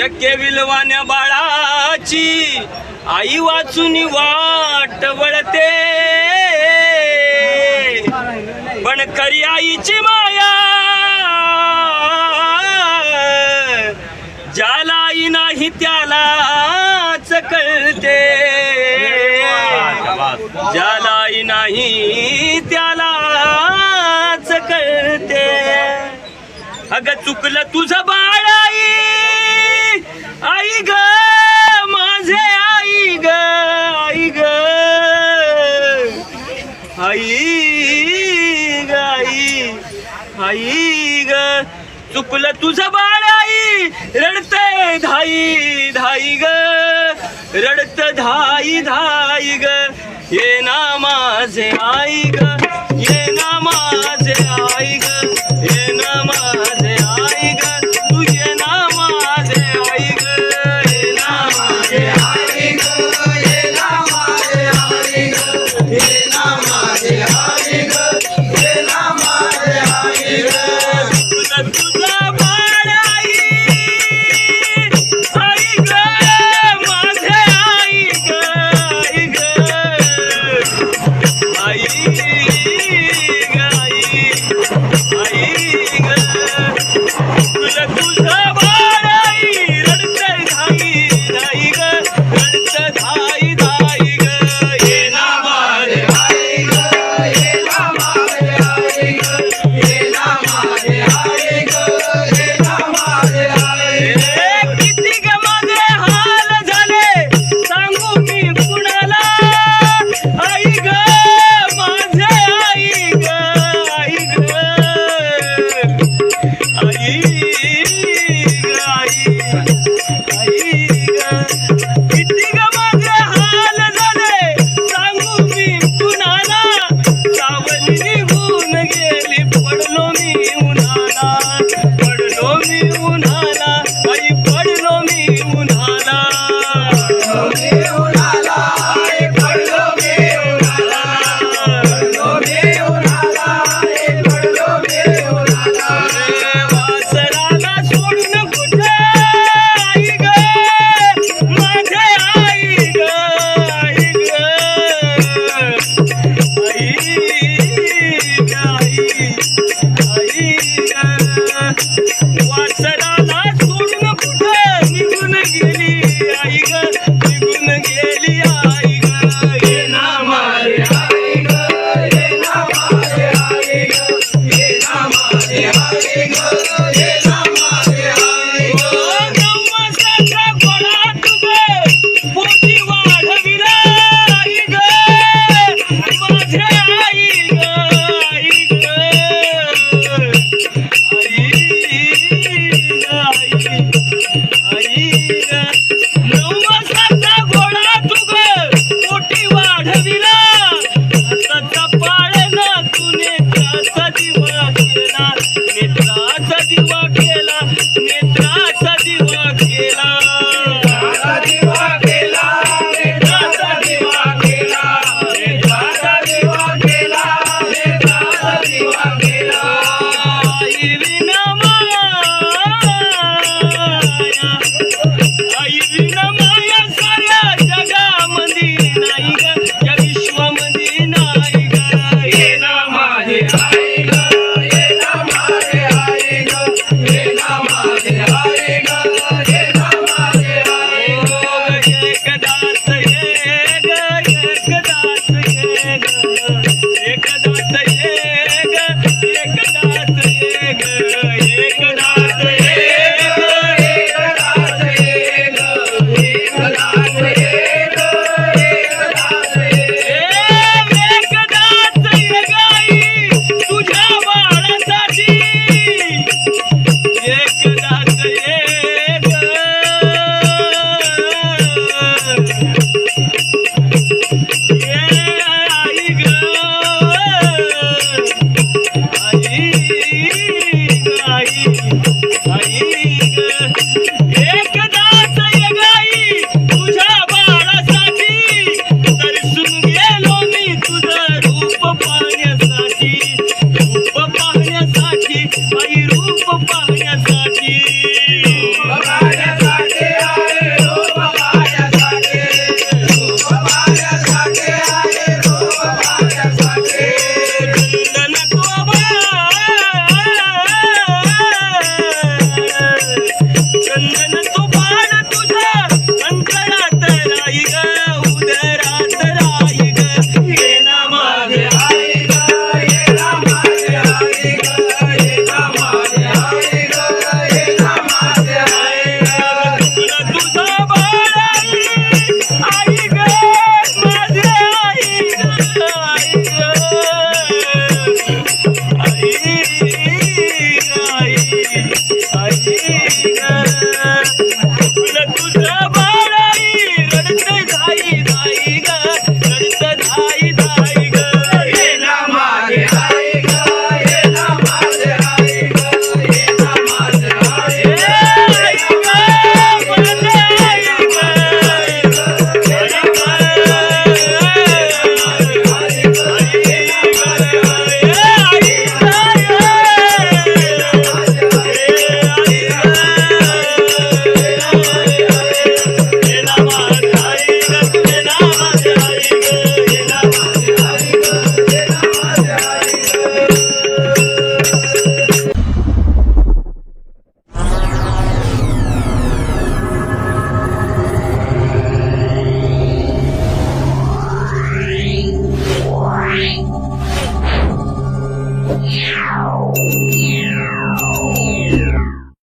टक्के विलवान्या बाळाची. आई वाचून वाट वळते. पण करी आईची माया ज्याला आई नाही त्यालाच कळते. ज्याला आई नाही त्यालाच कळते. अगं चुकलं तुझं बाळ ग माझे आई ग आई ग. आई ग आई. आई ग. चुकलं तुझं बाळ आई रडते धाई धाई ग. रडत धाई धाई ग. ये ना माझे आई ग ये ना माझे आई ग.